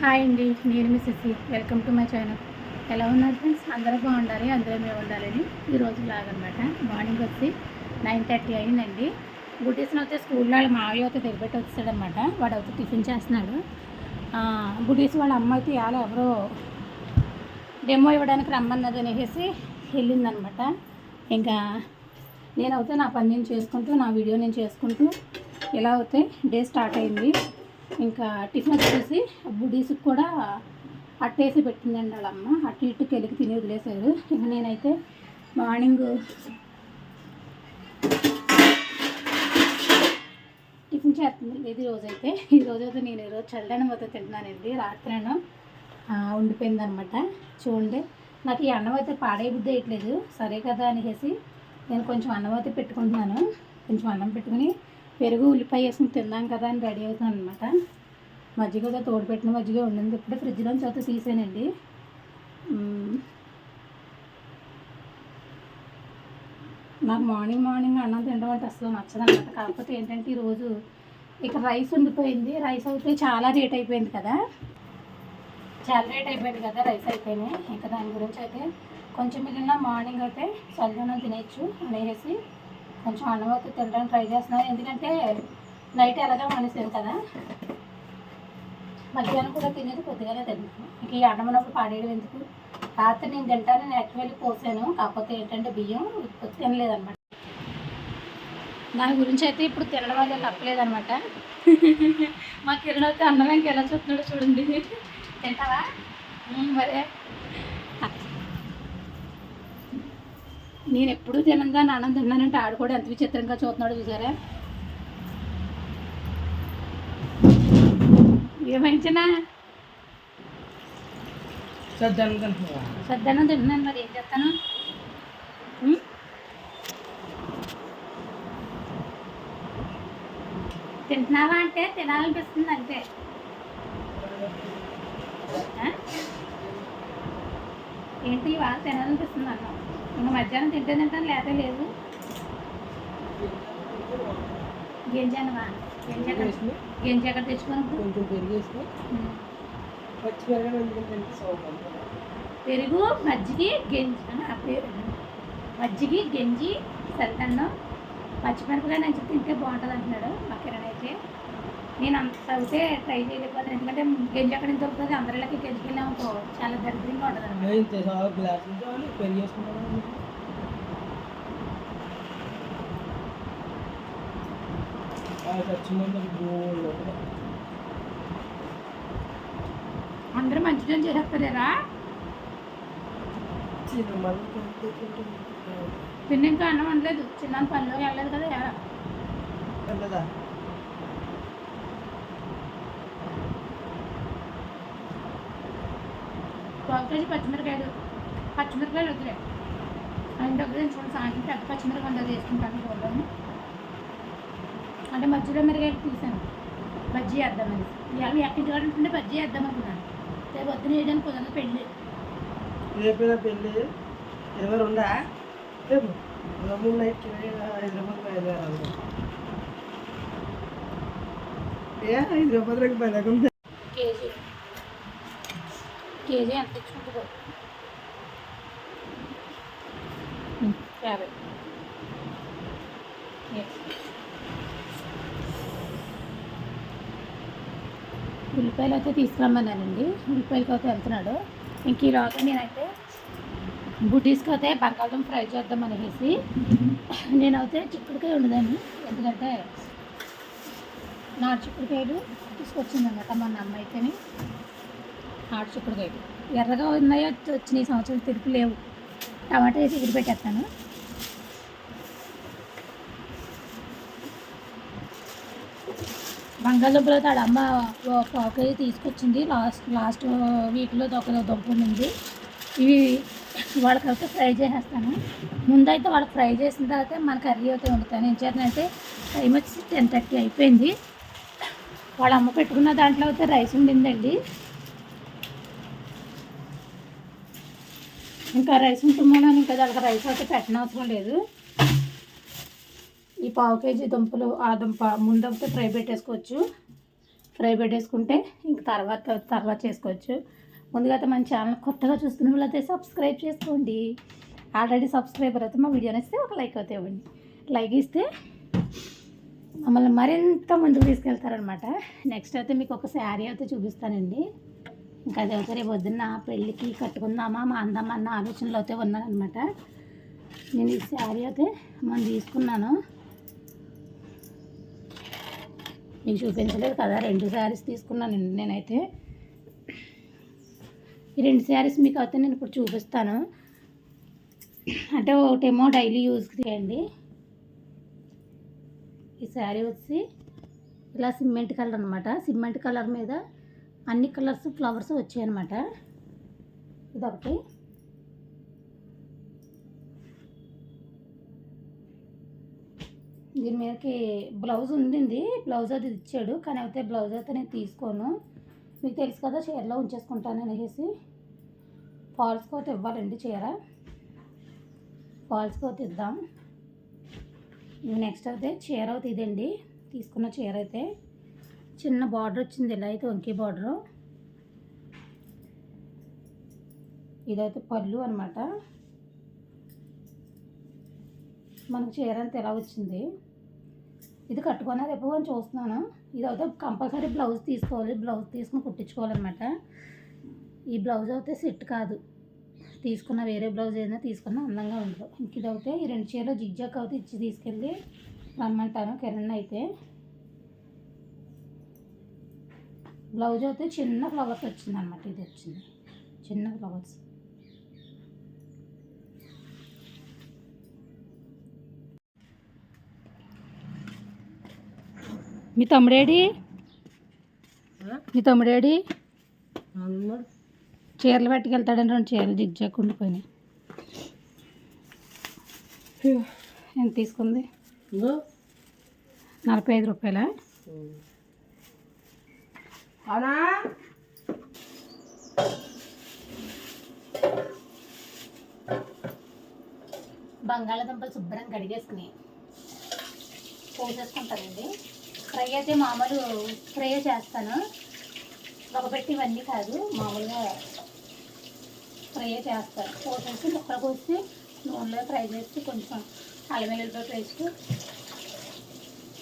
Hi అండి. నేను మీ CC welcome to my channel. ఎలా ఉన్నారు ఫ్రెండ్స్? అందరూ బాగుండాలి అందరూ మేము ఉండాలని ఈరోజు లాగనమాట మార్నింగ్ వచ్చి నైన్ థర్టీ అయిందండి. బుటీస్ని వచ్చి స్కూల్లో వాళ్ళ మావి అయితే దిగబెట్టి వచ్చాడనమాట వాడు అయితే టిఫిన్ చేస్తున్నాడు. ఆ, వాళ్ళ అమ్మ అయితే ఇవాళ ఎవరో డెమో ఇవ్వడానికి రమ్మన్నది అనేసి వెళ్ళిందనమాట ఇంకా నేనైతే నా పని నేను చేసుకుంటూ నా వీడియో నేను చేసుకుంటూ ఇలా అయితే డే స్టార్ట్ అయింది. ఇంకా టిఫిన్ వచ్చేసి బుడీస్కి కూడా అట్టేసి పెట్టిందండి వాళ్ళమ్మ. అటు ఇటు కెలికి తిని వదిలేశారు. ఇంకా నేనైతే మార్నింగ్ టిఫిన్ చేస్తుంది. ఇది రోజైతే. ఈ రోజైతే నేను ఈరోజు చల్లడానికి అయితే తింటున్నానండి. రాత్రిను ఉండిపోయింది అనమాట చూడండి. నాకు ఈ అన్నం అయితే పాడే బుద్ధి వేయట్లేదు సరే కదా అనేసి నేను కొంచెం అన్నం అయితే పెట్టుకుంటున్నాను. కొంచెం అన్నం పెట్టుకుని పెరుగు ఉల్లిపాయ వేసుకుని తిందాం కదా అని రెడీ అవుతాను అనమాట మజ్జిగ తోడుపెట్టిన తోడు పెట్టిన మజ్జిగ ఉండింది. ఇప్పుడే ఫ్రిడ్జ్లోంచి అయితే తీసానండి. నాకు మార్నింగ్ మార్నింగ్ అన్నం తినడం అంటే అసలు నచ్చదనమాట కాకపోతే ఏంటంటే ఈరోజు ఇక్కడ రైస్ ఉండిపోయింది. రైస్ అయితే చాలా రేట్ అయిపోయింది కదా. చాలా రేట్ అయిపోయింది కదా రైస్ అయిపోయినాయి. ఇంకా దాని గురించి అయితే కొంచెం మిగిలిన మార్నింగ్ అయితే సల్జనం తినేయచ్చు అనేసి కొంచెం అన్నం అయితే తినడానికి ట్రై చేస్తున్నాను ఎందుకంటే నైట్ ఎలాగో మనిషింది కదా. మధ్యాహ్నం కూడా తినేది కొద్దిగానే తింటాను ఇక ఈ అన్నం ఉన్నప్పుడు పాడేయడం ఎందుకు? రాత్రి నేను తింటాను నేను యాక్చువల్లీ పోసాను కాకపోతే ఏంటంటే బియ్యం తినలేదన్నమాట. దాని గురించి అయితే ఇప్పుడు తినడం వల్ల తప్పలేదనమాట మా కిరణ్ అయితే అన్నం ఇంకా ఎలా చూస్తున్నాడో చూడండి. తింటావా? మరే. నేను ఎప్పుడూ తినంగా నాన్నం తిన్నానంటే ఆడు కూడా ఎంత విచిత్రంగా చూస్తున్నాడో చూసారా? ఏమైంచినా? సద్దన్నం తింటున్నాను మరి ఏం చేస్తాను? తింటున్నావా అంటే తినాలనిపిస్తుంది అంతే? ఏంటి ఇవాళ తినాలనిపిస్తుంది అన్న ఇంకా మధ్యాహ్నం తింటే తింటాను లేతే లేదు. గింజనవా? గింజ గింజ ఎక్కడ తెచ్చుకొని? కొంచెం పెరిగేసి. పచ్చి పెరుగు మజ్జిగి గెంజి పేరు మజ్జిగి గెంజి సరితన్నం పచ్చిమిరపకాయ నుంచి తింటే బాగుంటుంది అంటున్నాడు మా కిరణ్ అయితే. నేను అంత చదివితే ట్రై చేయలేకపోతాను. ఎందుకంటే గెంజి అక్కడ నుంచి దొరుకుతుంది. అందరిలోకి గెంజికి వెళ్ళామనుకో చాలా దరిద్రంగా ఉంటుంది అందరూ మంచిగా చేసేస్తారేరా? పిన్న ఇంకా అన్నం వండలేదు. చిన్న పనిలోకి వెళ్ళలేదు కదా పావుకేజీ పచ్చిమిరకాయలు పచ్చిమిరకాయలు వద్దులే. ఆయన దగ్గర చూడండి సాయంత్రం పెద్ద పచ్చిమిరకాయ ఉండదు వేసుకుంటాను చూడడం అంటే మధ్యలో మిరకాయలు తీసాను. బజ్జీ వేద్దామని ఇవాళ ఎక్కడి ఉంటుంటే బజ్జీ వేద్దాం అనుకున్నాను. రేపు వద్దున వేయడానికి కుదరదు పెళ్ళి. రేపు పెళ్ళి? ఇరవై రెండా రేపు. ఇరవై మూడు నైట్కి హైదరాబాద్ బయలుదేరాలి. ఏ? హైదరాబాద్ రేపు కేజీ ఎంత ఇచ్చుకుంటుందో యాభై. ఉల్లిపాయలు అయితే తీసుకురమ్మన్నానండి. ఉల్లిపాయలకి అయితే వెళ్తున్నాడు. ఇంక ఈలోగా నేనైతే బుటీస్కి అయితే బంగాళదుంప ఫ్రై చేద్దాం అనేసి నేనైతే చిక్కుడుకాయ ఉండదాన్ని ఎందుకంటే నాటు చిక్కుడుకాయలు తీసుకొచ్చిందన్నమాట మొన్న అమ్మ అయితేనే. నాటు చిక్కుడుకాయలు ఎర్రగా ఉన్నాయో వచ్చినాయి ఈ సంవత్సరం తిరుపు లేవు. టమాటా వేసి ఎగిరి పెట్టేస్తాను బంగాళదుంపలు అయితే అమ్మ ఓ పావు కేజీ తీసుకొచ్చింది. లాస్ట్ లాస్ట్ వీక్లో ఒక దుంప ఉంది. ఇవి వాళ్ళకైతే ఫ్రై చేసేస్తాను. ముందైతే వాళ్ళకి ఫ్రై చేసిన తర్వాత మన కర్రీ అయితే వండుతాను. ఏం చేతనంటే టైం వచ్చి టెన్ థర్టీ అయిపోయింది. వాళ్ళ అమ్మ పెట్టుకున్న దాంట్లో అయితే రైస్ ఉండిందండి ఇంకా రైస్ ఉంటుందని ఇంకా దానికి రైస్ అయితే పెట్టనవసరం లేదు. ఈ పావు కేజీ దుంపలు ఆ దుంప ముందంతా ఫ్రై పెట్టేసుకోవచ్చు. ఫ్రై పెట్టేసుకుంటే ఇంక తర్వాత తర్వాత చేసుకోవచ్చు. ముందుగా అయితే మన ఛానల్ కొత్తగా చూస్తున్న వాళ్ళైతే సబ్స్క్రైబ్ చేసుకోండి. ఆల్రెడీ సబ్స్క్రైబర్ అయితే మా వీడియోని ఇస్తే ఒక లైక్ అయితే ఇవ్వండి. లైక్ ఇస్తే మమ్మల్ని మరింత ముందుకు తీసుకెళ్తారనమాట నెక్స్ట్ అయితే మీకు ఒక శారీ అయితే చూపిస్తానండి. ఇంకా అది రేపు పొద్దున్న పెళ్ళికి కట్టుకుందామా మా అందమ్మ అన్న ఆలోచనలో అయితే ఉన్నానమాట నేను ఈ శారీ అయితే మనం తీసుకున్నాను. మీకు చూపించలేదు కదా రెండు శారీస్ తీసుకున్నానండి నేనైతే. ఈ రెండు శారీస్ మీకు అయితే నేను ఇప్పుడు చూపిస్తాను. అంటే ఒకటేమో డైలీ యూజ్కి చేయండి. ఈ శారీ వచ్చి ఇలా సిమెంట్ కలర్ అనమాట సిమెంట్ కలర్ మీద అన్ని కలర్స్ ఫ్లవర్స్ వచ్చాయన్నమాట. ఇదొకటి. దీని మీదకి బ్లౌజ్ ఉండింది. బ్లౌజ్ అది ఇచ్చాడు. కానీ అయితే బ్లౌజ్ అయితే నేను తీసుకోను. మీకు తెలుసు కదా చీరలో ఉంచేసుకుంటాను అనేసి. ఫాల్స్ కోత ఇవ్వాలండి చీర. ఫాల్స్ కోత ఇద్దాం. నెక్స్ట్ అయితే చీర అవుతుంది ఇదండి. తీసుకున్న చీర అయితే. చిన్న బార్డర్ వచ్చింది ఇలా అయితే వంకీ బార్డరు. ఇదైతే పళ్ళు అనమాట మనకు చీర అంతా ఎలా వచ్చింది? ఇది కట్టుకున్నా రేపు అని చూస్తున్నాను. ఇది అయితే కంపల్సరీ బ్లౌజ్ తీసుకోవాలి బ్లౌజ్ తీసుకుని కుట్టించుకోవాలన్నమాట. ఈ బ్లౌజ్ అయితే సెట్ కాదు. తీసుకున్న వేరే బ్లౌజ్ ఏదైనా తీసుకున్నా అందంగా ఉండదు. ఇంక ఇది అయితే ఈ రెండు చీరలు జిగ్జాక్ అయితే ఇచ్చి తీసుకెళ్ళి రమ్మంటాను కిరణ్ అయితే. బ్లౌజ్ అయితే చిన్న ఫ్లవర్స్ వచ్చింది అనమాట ఇది వచ్చింది. చిన్న ఫ్లవర్స్. మీ తమ్ముడేడి మీ తమ్ముడేడి చీరలు పట్టుకెళ్తాడని రెండు చీరలు జిగ్జాక్ ఉండిపోయినాయి ఎంత తీసుకుంది. నలభై ఐదు రూపాయల? అవునా? బంగాళాదుంపలు శుభ్రం కడిగేసుకుని పోసేసుకుంటానండి. ఫ్రై అయితే మామూలు ఫ్రై చేస్తాను. ఒకపెట్టి ఇవన్నీ కాదు మామూలుగా ఫ్రై చేస్తాను. పోసేసి ముక్కలు కోసి నూనెలో ఫ్రై చేసి కొంచెం అల్లం వెల్లుల్లి పేస్ట్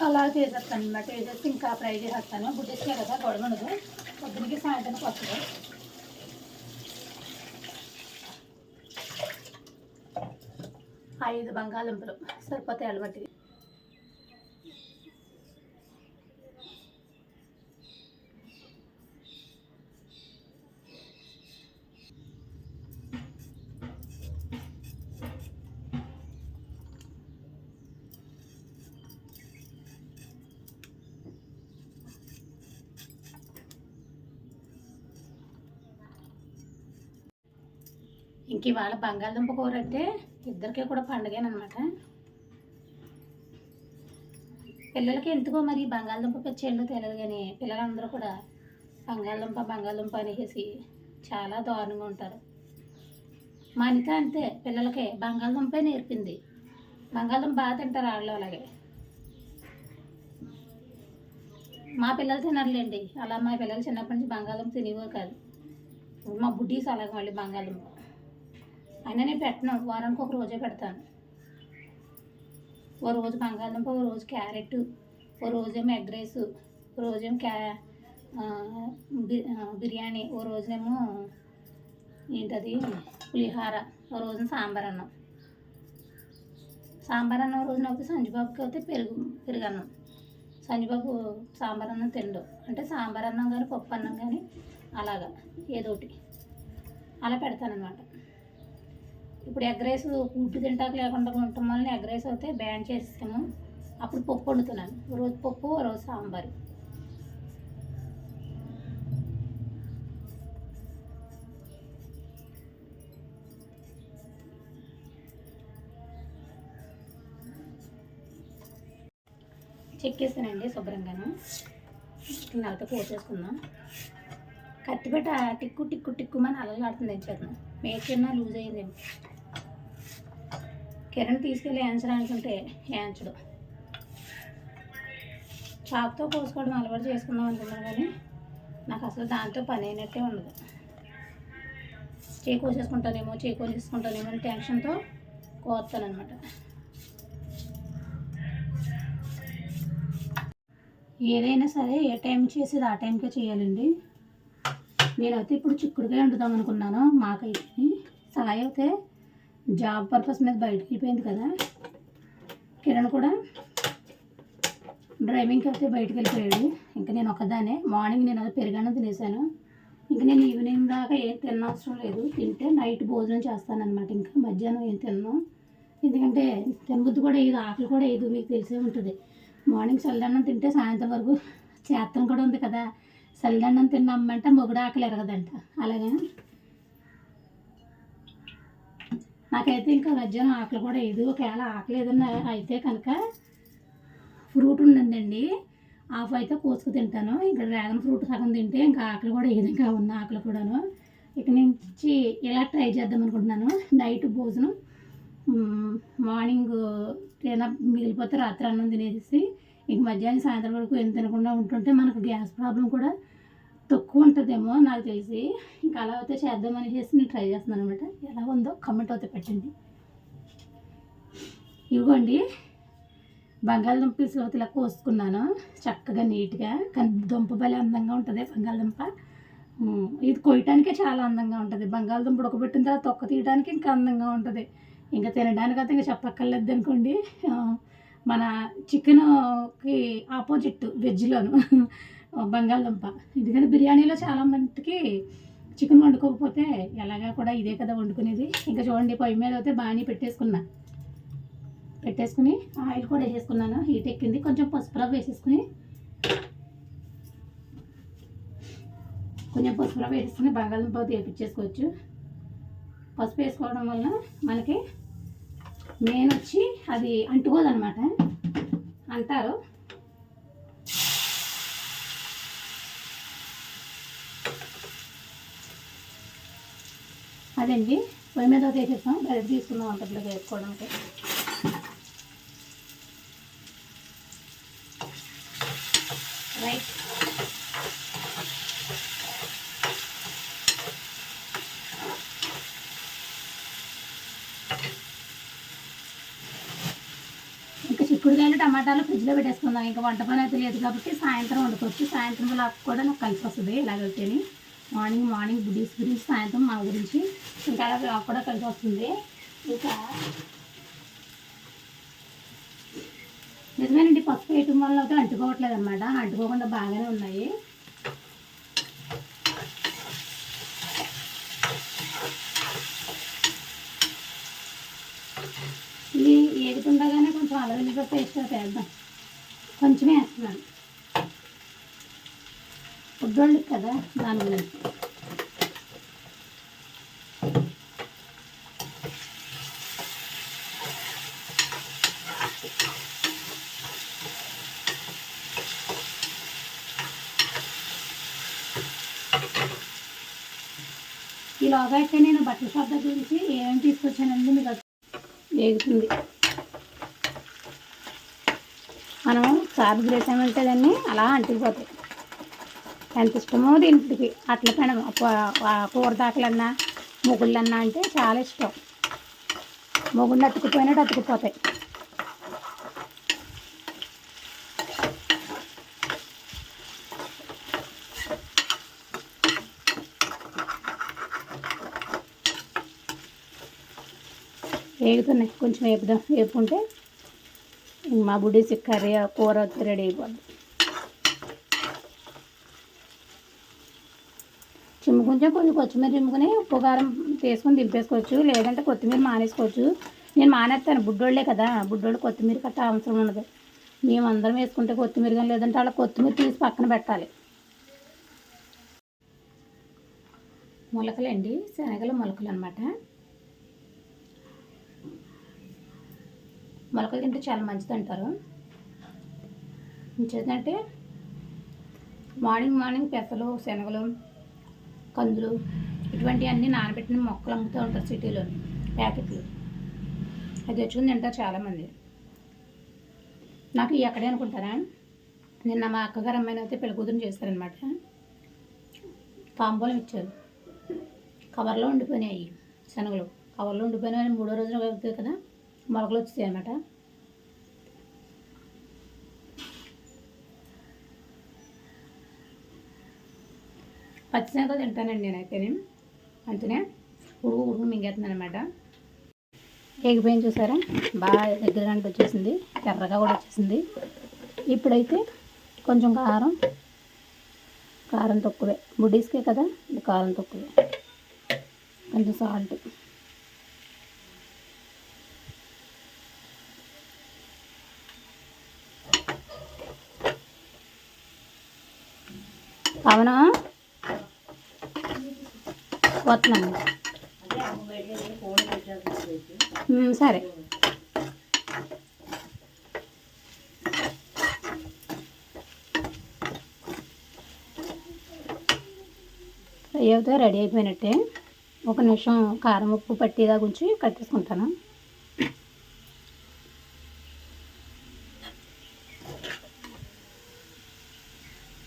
అలా చేసేస్తాను అనమాట వేసేసి ఇంకా ఫ్రై చేసేస్తాను. గుడ్డేసుకే కదా గొడవనదు పొద్దునకి సాయంత్రానికి వస్తుంది ఐదు బంగాళంపులు సరిపోతాయి అలవాటి ఇంక ఇవాళ బంగాళదుంప కూర అంటే ఇద్దరికి కూడా పండగేనమాట పిల్లలకి ఎందుకో మరి బంగాళదుంప పచ్చేళ్ళు తెలియదు కానీ పిల్లలందరూ కూడా బంగాళదుంప బంగాళదుంప అనేసి చాలా దారుణంగా ఉంటారు. మా అనిత అంతే పిల్లలకి బంగాళదుంపే నేర్పింది. బంగాళదుంప బాగా తింటారు వాళ్ళు అలాగే. మా పిల్లలు తినర్లేండి అలా మా పిల్లలు చిన్నప్పటి నుంచి బంగాళదుంప తినేవారు కాదు. మా బుడ్డీస్ అలాగే మళ్ళీ బంగాళదుంప. అయినా నేను పెట్టను. వారానికి ఒక రోజే పెడతాను. ఓ రోజు బంగాళదుంప ఓ రోజు క్యారెట్ ఓ రోజేమో ఎగ్ రైస్ ఓ రోజేమో క్యా బి- బిర్యానీ ఓ రోజేమో ఏంటది? పులిహార ఓ రోజు సాంబార్ అన్నం. సాంబార్ అన్నం రోజున అయితే సంజుబాబుకి అయితే పెరుగు పెరుగు అన్నం సంజుబాబు సాంబార్ అన్నం తిండు. అంటే సాంబార్ అన్నం కానీ పప్పు అన్నం కానీ అలాగా ఏదోటి. అలా పెడతానమాట ఇప్పుడు ఎగ్ రైస్ ఉప్పు తింటాక లేకుండా ఉండటం వల్ల ఎగ్ రైస్ అయితే బ్యాన్ చేసాము అప్పుడు పప్పు వండుతున్నాను. రోజు పప్పు రోజు సాంబారు. చెక్కేసానండి శుభ్రంగాను. నవ్వుతో కోసేసుకుందాం కత్తిపెట్ట టిక్కు టిక్కు టిక్కుమని అలలాడుతుంది చేతను మేకన్నా లూజ్ అయ్యిందేమో కిరణ్ తీసుకెళ్ళి యాంచర్ అనుకుంటే యాంచడు చాకుతో కోసుకోవడం అలవాటు చేసుకుందాం అనుకున్నాను కానీ నాకు అసలు దాంతో పని అయినట్టే ఉండదు. చేయి కోసేసుకుంటానేమో చేయి కోసేసుకుంటానేమో అని టెన్షన్తో కోస్తానమాట ఏదైనా సరే ఏ టైం చేసేది ఆ టైంకే చేయాలండి. నేనైతే ఇప్పుడు చిక్కుడుగా వండుదాం అనుకున్నాను మాకైతే సాయి అయితే జాబ్ పర్పస్ మీద బయటికి వెళ్ళిపోయింది కదా. కిరణ్ కూడా డ్రైవింగ్కి వెళ్తే బయటికి వెళ్ళిపోయాడు ఇంకా నేను ఒకదానే మార్నింగ్ నేను అది పెరిగాను తినేసాను ఇంకా నేను ఈవినింగ్ దాకా ఏం తినవసరం లేదు. తింటే నైట్ భోజనం చేస్తానన్నమాట ఇంకా. మధ్యాహ్నం ఏం తిన్నాను ఎందుకంటే తినబుద్ధి కూడా ఇది ఆకలి కూడా ఇది మీకు తెలిసే ఉంటుంది. మార్నింగ్ చల్లన్నం తింటే సాయంత్రం వరకు చేత్తం కూడా ఉంది కదా. చల్లదన్నం తిన్నామంటే మొగుడు ఆకలి ఎరగదంట. అలాగే? నాకైతే ఇంకా మధ్యాహ్నం ఆకలి కూడా ఇది ఒకవేళ ఆకలి ఏదన్నా అయితే కనుక ఫ్రూట్ ఉందండి ఆఫ్ అయితే కోసుకు తింటాను. ఇంకా డ్రాగన్ ఫ్రూట్ సగం తింటే ఇంకా ఆకలి కూడా ఏ విధంగా ఉన్న ఆకలి కూడాను. ఇక నుంచి ఇలా ట్రై చేద్దాం అనుకుంటున్నాను. నైట్ భోజనం మార్నింగ్ ఏదైనా మిగిలిపోతే రాత్రి అన్నం తినేసి ఇంక మధ్యాహ్నం సాయంత్రం వరకు ఏం తినకుండా ఉంటుంటే మనకు గ్యాస్ ప్రాబ్లం కూడా తక్కువ ఉంటుందేమో నాకు తెలిసి. ఇంకా అలా అయితే చేద్దామని చేసి నేను ట్రై చేస్తున్నాను అనమాట ఎలా ఉందో కమెంట్ అయితే పెట్టండి. ఇవ్వండి. బంగాళదుంప పీసులు ఇలా కోసుకున్నాను. చక్కగా నీట్గా. కానీ దుంప భలే అందంగా ఉంటుంది బంగాళదుంప. ఇది కొయ్యటానికే చాలా అందంగా ఉంటుంది. బంగాళదుంప ఉడకబెట్టిన తర్వాత తొక్క తీయడానికి ఇంకా అందంగా ఉంటుంది. ఇంకా తినడానికి అయితే ఇంకా చెప్పక్కర్లేదు అనుకోండి. మన చికెన్కి ఆపోజిట్ వెజ్లోను బంగాళదుంప. ఎందుకంటే బిర్యానీలో చాలా మందికి చికెన్ వండుకోకపోతే ఎలాగా కూడా ఇదే కదా వండుకునేది. ఇంకా చూడండి పొయ్యి మీద అయితే బాగానే పెట్టేసుకున్నా. పెట్టేసుకుని ఆయిల్ కూడా వేసేసుకున్నాను. హీట్ ఎక్కింది. కొంచెం పసుపు రవ్వ వేసేసుకుని. కొంచెం పసుపు రవ్వ వేసేసుకుని బంగాళదుంప వేపించేసుకోవచ్చు. పసుపు వేసుకోవడం వల్ల మనకి మెయిన్ వచ్చి అది అంటుకోదనమాట అంటారు. అదండి. పొయ్యి మీద వేసేస్తాం. బయట తీసుకున్నాం అంతట్లో వేసుకోవడానికి. రైట్. ఇంకా చిక్కుడుకాయలు టమాటాలు ఫ్రిడ్జ్లో పెట్టేసుకుందాం. ఇంకా వంట పని అయితే లేదు కాబట్టి సాయంత్రం వండుకోవచ్చు. సాయంత్రం లాగా కూడా నాకు కలిసి వస్తుంది. ఇలాగైతేని మార్నింగ్ మార్నింగ్ బుడ్డీస్ గురించి సాయంత్రం మా గురించి ఇంకా అలా బ్లాగ్ కూడా కలిసి వస్తుంది. ఇంకా నిజమేనండి పసుపు వేయటం వల్ల అయితే అంటుకోవట్లేదు అనమాట అంటుకోకుండా బాగానే ఉన్నాయి. ఇది ఏగుతుండగానే కొంచెం అల్లం పేస్ట్ అయితే వేద్దాం. కొంచెమే వేస్తున్నాను. ఉడ్డోళ్ళకి కదా దాని గురించి ఈలోగా అయితే నేను బట్టల షాప్ దగ్గర నుంచి ఏమేమి తీసుకొచ్చానండి మీకు వేగుతుంది మనం సాగు చేసామంటే దాన్ని అలా అంటుకుపోతాయి ఎంత ఇష్టమో దీనికి అట్ల పైన కూర దాకలన్నా మొగుళ్ళన్నా అంటే చాలా ఇష్టం. మొగుళ్ళు అతుకుపోయినట్టు అతుకుపోతాయి వేగుతున్నాయి. కొంచెం వేపుదాం. వేపుకుంటే మా బుడ్డి కర్రీ కూర వచ్చి రెడీ అయిపోద్ది. చిమ్ముకుంటే కొంచెం కొత్తిమీర చిమ్ముకుని ఉప్పు కారం తీసుకొని దింపేసుకోవచ్చు. లేదంటే కొత్తిమీర మానేసుకోవచ్చు. నేను మానేస్తాను. బుడ్డోళ్ళే కదా. బుడ్డోళ్ళు కొత్తిమీర కట్ట అవసరం ఉండదు. మేము అందరం వేసుకుంటే కొత్తిమీర కానీ లేదంటే అలా కొత్తిమీర తీసి పక్కన పెట్టాలి. మొలకలండి. శనగలు మొలకలు అనమాట మొలకలు తింటే చాలా మంచిది అంటారు. ఇంకేంటంటే మార్నింగ్ మార్నింగ్ పెసలు శనగలు కందులు ఇటువంటివన్నీ నానబెట్టిన మొక్కలు అమ్ముతూ ఉంటారు సిటీలో ప్యాకెట్లు. అది తెచ్చుకుని తింటారు చాలామంది. నాకు ఎక్కడే అనుకుంటారా? నిన్న మా అక్కగారు అమ్మాయిని అయితే పెళ్ళి కూతురు చేస్తారనమాట తాంబూలం ఇచ్చారు. కవర్లో ఉండిపోయినాయి శనగలు. కవర్లో ఉండిపోయినాయి మూడో రోజున కదా మొలకలు వచ్చాయి అనమాట పచ్చినాక తింటానండి నేనైతే అంతనే? ఉడుగు ఉడుగు మింగేస్తున్నాను అనమాట ఎగిపోయింది చూసారా? బాగా దగ్గర వచ్చేసింది. ఎర్రగా కూడా వచ్చేసింది. ఇప్పుడైతే కొంచెం కారం కారం తక్కువే. బుడ్డీస్కే కదా? ఇది కారం తక్కువే. కొంచెం సాల్ట్. అవునా వస్తున్నాను. సరే. ఫ్రై రెడీ అయిపోయినట్టే. ఒక నిమిషం కారం ఉప్పు పట్టేదా గురించి కట్టేసుకుంటాను.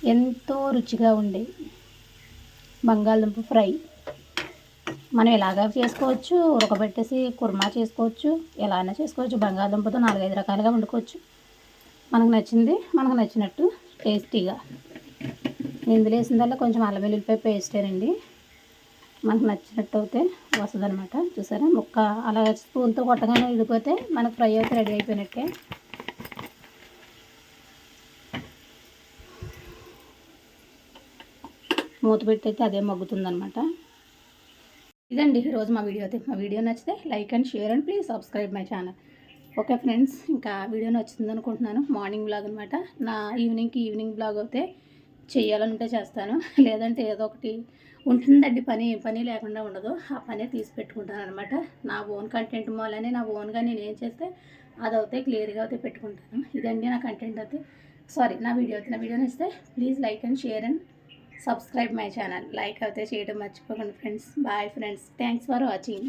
ఎంతో రుచిగా ఉండే బంగాళదుంప ఫ్రై. మనం ఇలాగా చేసుకోవచ్చు ఉడకబెట్టేసి కుర్మా చేసుకోవచ్చు ఎలా అయినా చేసుకోవచ్చు బంగాళదుంపతో నాలుగైదు రకాలుగా వండుకోవచ్చు. మనకు నచ్చింది మనకు నచ్చినట్టు టేస్టీగా. ఇందులో వేసిందల్లా కొంచెం అల్లం వెల్లుల్లిపాయ పేస్టేనండి మనకు నచ్చినట్టు అయితే వస్తుంది అనమాట చూసారా? ముక్క అలా స్పూన్తో కొట్టగానే ఇడిపోతే మనకు ఫ్రై అయితే రెడీ అయిపోయినట్టే. మూత పెట్టి అయితే అదే మగ్గుతుందనమాట ఇదండి ఈరోజు మా వీడియో అయితే. మా వీడియో నచ్చితే like and share and please subscribe my channel. Okay friends ఇంకా వీడియో నచ్చుతుంది అనుకుంటున్నాను. మార్నింగ్ బ్లాగ్ అనమాట నా ఈవినింగ్కి ఈవినింగ్ బ్లాగ్ అయితే చేయాలంటే చేస్తాను. లేదంటే ఏదో ఒకటి ఉంటుందండి పని పని లేకుండా ఉండదు. ఆ పనే తీసి పెట్టుకుంటాను అనమాట నా ఓన్ కంటెంట్ మూలనే నా ఓన్గా నేను ఏం చేస్తే అది అయితే క్లియర్గా అయితే పెట్టుకుంటాను. ఇదండి నా కంటెంట్ అయితే. సారీ నా వీడియో అయితే. నా వీడియో నచ్చితే please like and share and subscribe my channel like అయితే చేయడం మర్చిపోకండి friends bye friends thanks for watching